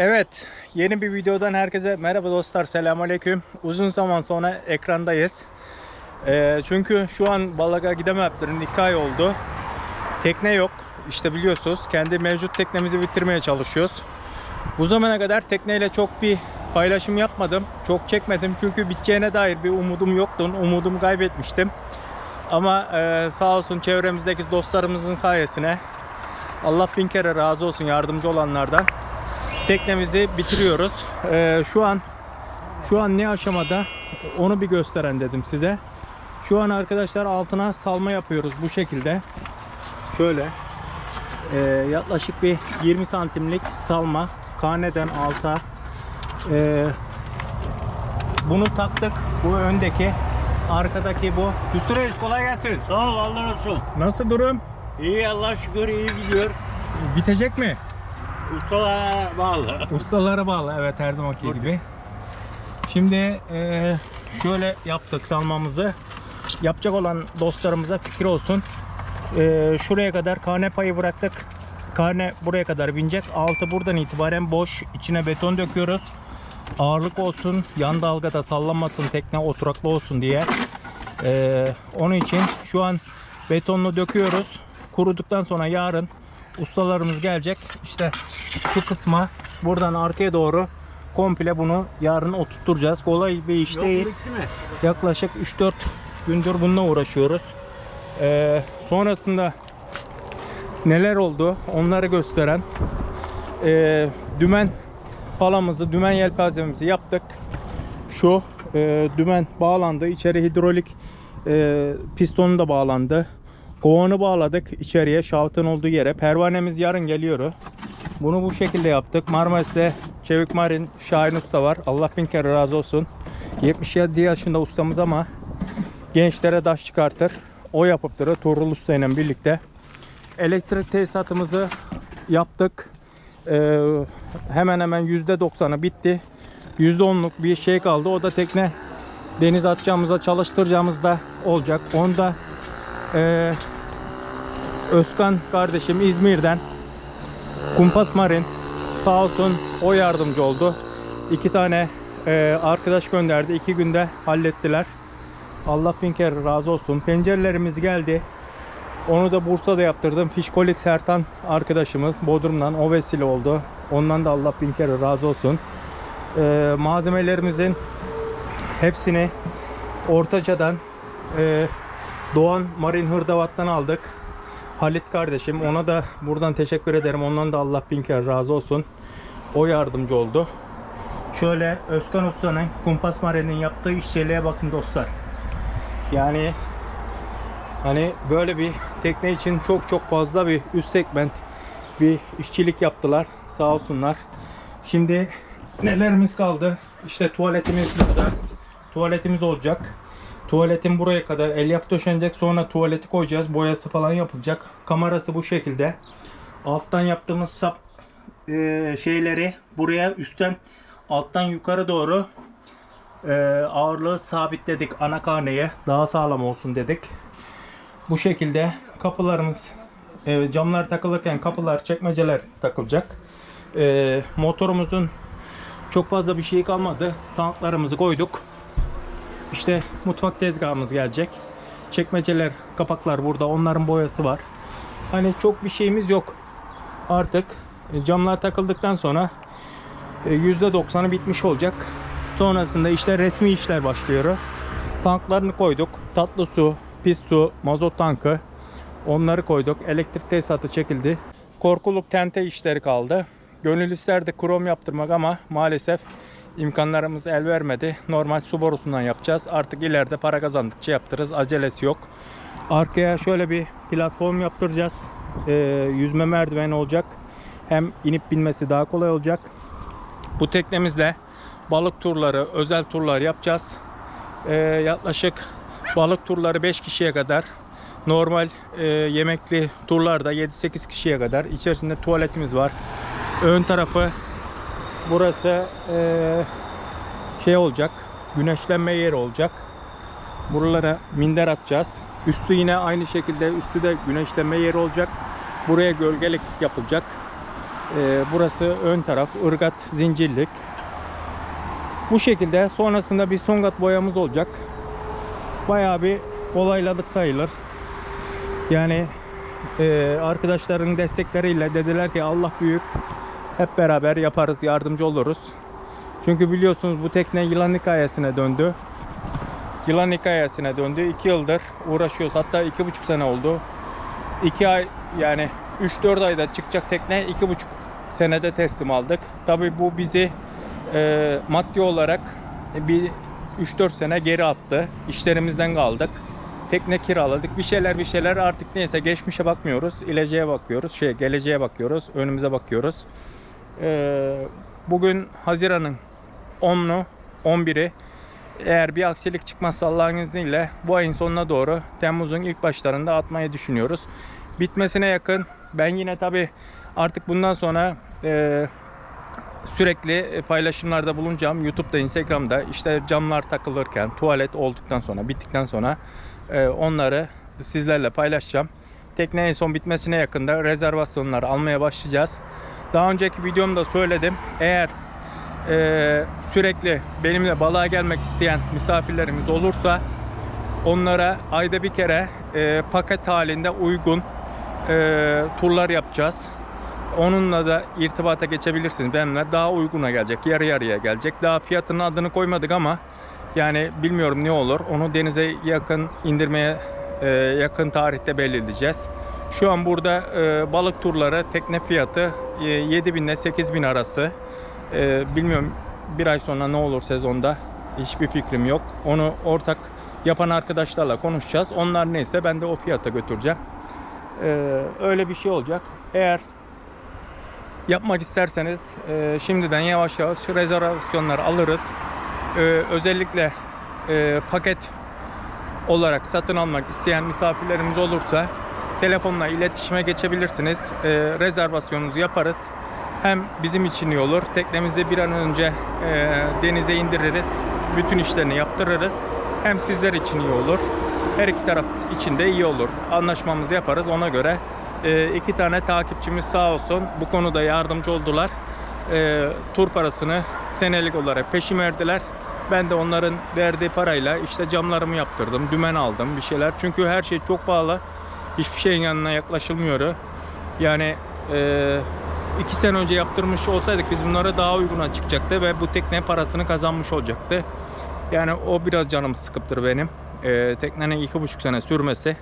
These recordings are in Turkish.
Evet, yeni bir videodan herkese merhaba dostlar, selamünaleyküm. Uzun zaman sonra ekrandayız. Ee, çünkü şu an Balag'a gidemeptirin 2 ay oldu. Tekne yok. İşte biliyorsunuz kendi mevcut teknemizi bitirmeye çalışıyoruz. Bu zamana kadar tekneyle çok bir paylaşım yapmadım. Çok çekmedim çünkü biteceğine dair bir umudum yoktu. Umudumu kaybetmiştim. Ama e, sağ olsun çevremizdeki dostlarımızın sayesine Allah bin kere razı olsun yardımcı olanlardan teknemizi bitiriyoruz. Ee, şu an şu an ne aşamada onu bir gösteren dedim size. Şu an arkadaşlar altına salma yapıyoruz bu şekilde. Şöyle ee, yaklaşık bir 20 santimlik salma karneden alta. Ee, bunu taktık. Bu öndeki, arkadaki bu. Hüsnü Reis kolay gelsin. Sağ ol Allah olsun. Nasıl durum? İyi Allah şükür iyi gidiyor. Bitecek mi? Ustalara bağlı. Ustalara bağlı evet her zamanki Tabii. gibi. Şimdi eee, şöyle yaptık salmamızı. Yapacak olan dostlarımıza fikir olsun. Eee, şuraya kadar karne payı bıraktık. Karne buraya kadar binecek. Altı buradan itibaren boş. İçine beton döküyoruz. Ağırlık olsun, yan dalgada sallanmasın, tekne oturaklı olsun diye. Eee, onun için şu an betonlu döküyoruz. Kuruduktan sonra yarın ustalarımız gelecek. İşte şu kısma buradan arkaya doğru komple bunu yarın oturtacağız. Kolay bir iş Yok değil. mi? Yaklaşık 3-4 gündür bununla uğraşıyoruz. Ee, sonrasında neler oldu onları gösteren ee, dümen palamızı, dümen yelpazemizi yaptık. Şu e, dümen bağlandı. İçeri hidrolik e, pistonu da bağlandı. Kovanı bağladık içeriye şaftın olduğu yere. Pervanemiz yarın geliyor. Bunu bu şekilde yaptık. Marmaris'te Çevik Marin Şahin Usta var. Allah bin kere razı olsun. 77 yaşında ustamız ama gençlere taş çıkartır. O yapıp durur Tuğrul Usta ile birlikte. Elektrik tesisatımızı yaptık. Ee, hemen hemen %90'ı bitti. %10'luk bir şey kaldı. O da tekne deniz atacağımızda çalıştıracağımızda olacak. Onda ee, Özkan kardeşim İzmir'den Kumpas Marin sağ olsun o yardımcı oldu. İki tane e, arkadaş gönderdi. iki günde hallettiler. Allah bin razı olsun. Pencerelerimiz geldi. Onu da Bursa'da yaptırdım. Fişkolik Sertan arkadaşımız Bodrum'dan o vesile oldu. Ondan da Allah bin razı olsun. E, malzemelerimizin hepsini Ortaca'dan e, Doğan Marin Hırdavat'tan aldık. Halit kardeşim ona da buradan teşekkür ederim. Ondan da Allah bin kere razı olsun. O yardımcı oldu. Şöyle Özkan Usta'nın Kumpas Marin'in yaptığı işçiliğe bakın dostlar. Yani hani böyle bir tekne için çok çok fazla bir üst segment bir işçilik yaptılar. Sağ olsunlar. Şimdi nelerimiz kaldı? İşte tuvaletimiz burada. Tuvaletimiz olacak. Tuvaletin buraya kadar elyaf döşenecek. Sonra tuvaleti koyacağız. Boyası falan yapılacak. Kamerası bu şekilde. Alttan yaptığımız sap e, şeyleri buraya üstten alttan yukarı doğru e, ağırlığı sabitledik ana karneye. Daha sağlam olsun dedik. Bu şekilde kapılarımız e, camlar takılırken kapılar çekmeceler takılacak. E, motorumuzun çok fazla bir şey kalmadı. Tanklarımızı koyduk. İşte mutfak tezgahımız gelecek. Çekmeceler, kapaklar burada. Onların boyası var. Hani çok bir şeyimiz yok. Artık e, camlar takıldıktan sonra e, %90'ı bitmiş olacak. Sonrasında işte resmi işler başlıyor. Tanklarını koyduk. Tatlı su, pis su, mazot tankı. Onları koyduk. Elektrik tesisatı çekildi. Korkuluk tente işleri kaldı. Gönül isterdi krom yaptırmak ama maalesef imkanlarımız el vermedi. Normal su borusundan yapacağız. Artık ileride para kazandıkça yaptırırız. Acelesi yok. Arkaya şöyle bir platform yaptıracağız. Ee, yüzme merdiveni olacak. Hem inip binmesi daha kolay olacak. Bu teknemizle balık turları, özel turlar yapacağız. Ee, yaklaşık balık turları 5 kişiye kadar. Normal e, yemekli turlarda 7-8 kişiye kadar. İçerisinde tuvaletimiz var. Ön tarafı burası e, şey olacak. Güneşlenme yeri olacak. Buralara minder atacağız. Üstü yine aynı şekilde üstü de güneşlenme yeri olacak. Buraya gölgelik yapılacak. Ee, burası ön taraf ırgat zincirlik. Bu şekilde sonrasında bir songat boyamız olacak. Bayağı bir kolayladık sayılır. Yani e, arkadaşların destekleriyle dediler ki Allah büyük. Hep beraber yaparız, yardımcı oluruz. Çünkü biliyorsunuz bu tekne yılan hikayesine döndü. Yılan hikayesine döndü. 2 yıldır uğraşıyoruz. Hatta iki buçuk sene oldu. 2 ay yani 3-4 ayda çıkacak tekne iki buçuk senede teslim aldık. Tabii bu bizi e, maddi olarak bir 3-4 sene geri attı. İşlerimizden kaldık. Tekne kiraladık. Bir şeyler bir şeyler artık neyse geçmişe bakmıyoruz. İleceğe bakıyoruz. Şey geleceğe bakıyoruz. Önümüze bakıyoruz. Ee, bugün Haziran'ın 10'u 11'i eğer bir aksilik çıkmazsa Allah'ın izniyle bu ayın sonuna doğru Temmuz'un ilk başlarında atmayı düşünüyoruz. Bitmesine yakın ben yine tabi artık bundan sonra e, sürekli paylaşımlarda bulunacağım. YouTube'da, Instagram'da işte camlar takılırken, tuvalet olduktan sonra, bittikten sonra e, onları sizlerle paylaşacağım. Tekne en son bitmesine yakında rezervasyonları almaya başlayacağız. Daha önceki videomda söyledim. Eğer e, sürekli benimle balığa gelmek isteyen misafirlerimiz olursa onlara ayda bir kere e, paket halinde uygun e, turlar yapacağız. Onunla da irtibata geçebilirsiniz. Benimle daha uyguna gelecek. Yarı yarıya gelecek. Daha fiyatının adını koymadık ama yani bilmiyorum ne olur. Onu denize yakın indirmeye e, yakın tarihte belirleyeceğiz. Şu an burada e, balık turları tekne fiyatı e, 7000 ile 8000 arası. E, bilmiyorum bir ay sonra ne olur sezonda hiçbir fikrim yok. Onu ortak yapan arkadaşlarla konuşacağız. Onlar neyse ben de o fiyata götüreceğim. E, öyle bir şey olacak. Eğer yapmak isterseniz e, şimdiden yavaş yavaş rezervasyonları alırız. E, özellikle e, paket olarak satın almak isteyen misafirlerimiz olursa telefonla iletişime geçebilirsiniz. E, rezervasyonunuzu yaparız. Hem bizim için iyi olur. Teknemizi bir an önce e, denize indiririz. Bütün işlerini yaptırırız. Hem sizler için iyi olur. Her iki taraf için de iyi olur. Anlaşmamızı yaparız. Ona göre e, iki tane takipçimiz sağ olsun bu konuda yardımcı oldular. E, tur parasını senelik olarak peşin verdiler. Ben de onların verdiği parayla işte camlarımı yaptırdım, dümen aldım, bir şeyler. Çünkü her şey çok pahalı. Hiçbir şeyin yanına yaklaşılmıyor. Yani e, iki sene önce yaptırmış olsaydık biz bunlara daha uyguna çıkacaktı ve bu tekne parasını kazanmış olacaktı. Yani o biraz canımı sıkıptır benim. E, teknenin iki buçuk sene sürmesi.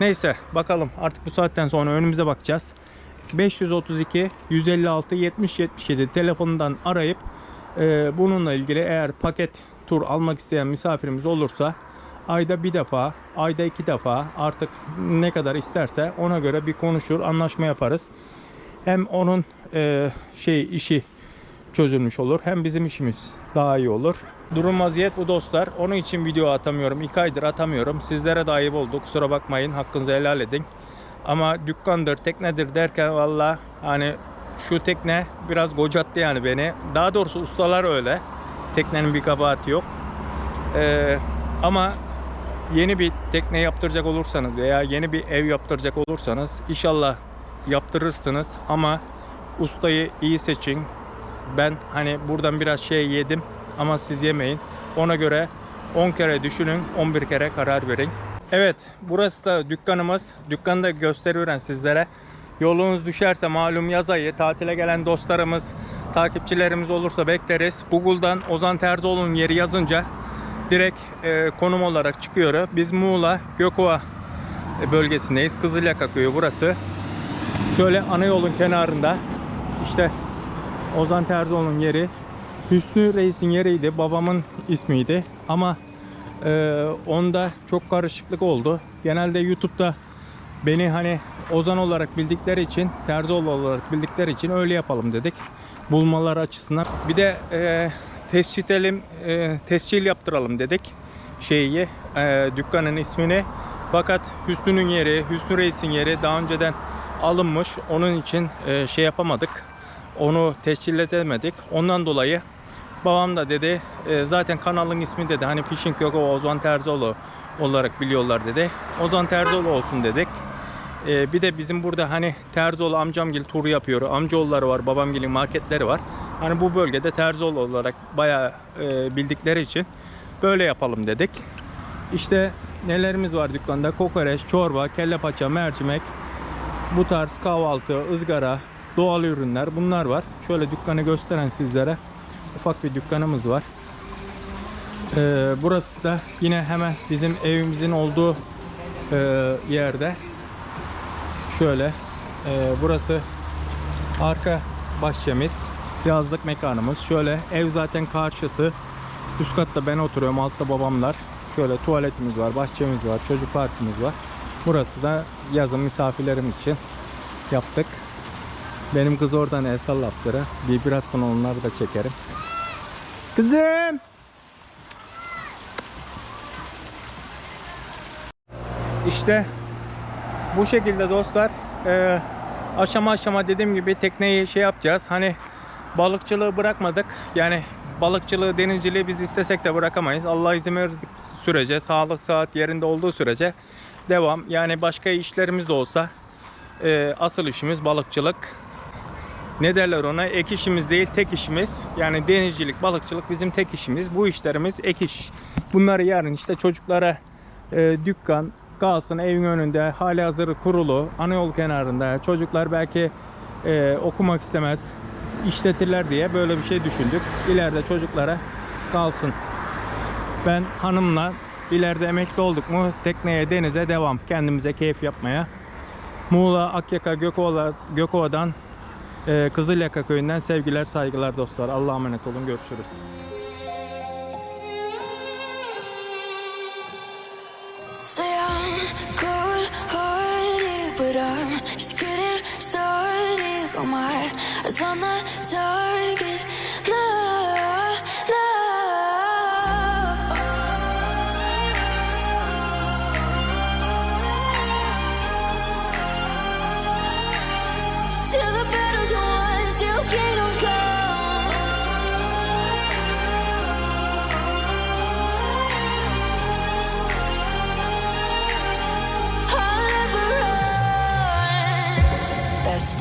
Neyse bakalım artık bu saatten sonra önümüze bakacağız. 532 156 70 77 telefonundan arayıp e, bununla ilgili eğer paket tur almak isteyen misafirimiz olursa ayda bir defa, ayda iki defa artık ne kadar isterse ona göre bir konuşur, anlaşma yaparız. Hem onun e, şey işi çözülmüş olur. Hem bizim işimiz daha iyi olur. Durum vaziyet bu dostlar. Onun için video atamıyorum. 2 aydır atamıyorum. Sizlere de ayıp oldu. Kusura bakmayın. Hakkınızı helal edin. Ama dükkandır, teknedir derken valla hani şu tekne biraz gocattı yani beni. Daha doğrusu ustalar öyle. Teknenin bir kabahati yok. Ee, ama yeni bir tekne yaptıracak olursanız veya yeni bir ev yaptıracak olursanız inşallah yaptırırsınız ama ustayı iyi seçin. Ben hani buradan biraz şey yedim ama siz yemeyin. Ona göre 10 kere düşünün, 11 kere karar verin. Evet, burası da dükkanımız. Dükkanı da gösteriyorum sizlere. Yolunuz düşerse malum yaz ayı tatile gelen dostlarımız, takipçilerimiz olursa bekleriz. Google'dan Ozan Terzioğlu'nun yeri yazınca direkt e, konum olarak çıkıyor. Biz Muğla Gökova bölgesindeyiz. Kızılyaka köyü burası. Şöyle ana yolun kenarında işte Ozan Terzioğlu'nun yeri. Hüsnü Reis'in yeriydi. Babamın ismiydi. Ama e, onda çok karışıklık oldu. Genelde YouTube'da beni hani Ozan olarak bildikleri için, Terzioğlu olarak bildikleri için öyle yapalım dedik. Bulmaları açısından. Bir de e, tescil, elim, e, tescil yaptıralım dedik şeyi, e, dükkanın ismini. Fakat Hüsnü'nün yeri, Hüsnü Reis'in yeri daha önceden alınmış. Onun için e, şey yapamadık. Onu tescil edemedik. Ondan dolayı babam da dedi e, zaten kanalın ismi dedi hani Fishing Yoko Ozan Terzioğlu olarak biliyorlar dedi. Ozan Terzioğlu olsun dedik. Ee, bir de bizim burada hani Terzioğlu amcamgil turu yapıyor. Amcaoğulları var, babamgilin marketleri var. Hani bu bölgede Terzioğlu olarak bayağı e, bildikleri için böyle yapalım dedik. İşte nelerimiz var dükkanda? Kokoreç, çorba, kelle paça, mercimek, bu tarz kahvaltı, ızgara, doğal ürünler bunlar var. Şöyle dükkanı gösteren sizlere ufak bir dükkanımız var. Ee, burası da yine hemen bizim evimizin olduğu e, yerde. Şöyle e, burası arka bahçemiz, yazlık mekanımız. Şöyle ev zaten karşısı. Üst katta ben oturuyorum, altta babamlar. Şöyle tuvaletimiz var, bahçemiz var, çocuk parkımız var. Burası da yazın misafirlerim için yaptık. Benim kız oradan el sallattırı. Bir biraz sonra onları da çekerim. Kızım! İşte bu şekilde dostlar e, aşama aşama dediğim gibi tekneyi şey yapacağız. Hani balıkçılığı bırakmadık. Yani balıkçılığı, denizciliği biz istesek de bırakamayız. Allah izin verdiği sürece, sağlık saat yerinde olduğu sürece devam. Yani başka işlerimiz de olsa e, asıl işimiz balıkçılık. Ne derler ona? Ek işimiz değil, tek işimiz. Yani denizcilik, balıkçılık bizim tek işimiz. Bu işlerimiz ek iş. Bunları yarın işte çocuklara e, dükkan kalsın evin önünde hali hazır kurulu ana yol kenarında çocuklar belki e, okumak istemez işletirler diye böyle bir şey düşündük. İleride çocuklara kalsın. Ben hanımla ileride emekli olduk mu tekneye denize devam. Kendimize keyif yapmaya. Muğla, Akyaka, Gökova, Gökova'dan e, Kızılyaka köyünden sevgiler saygılar dostlar. Allah'a emanet olun. Görüşürüz. But I'm just getting started. Got my eyes on the target. No,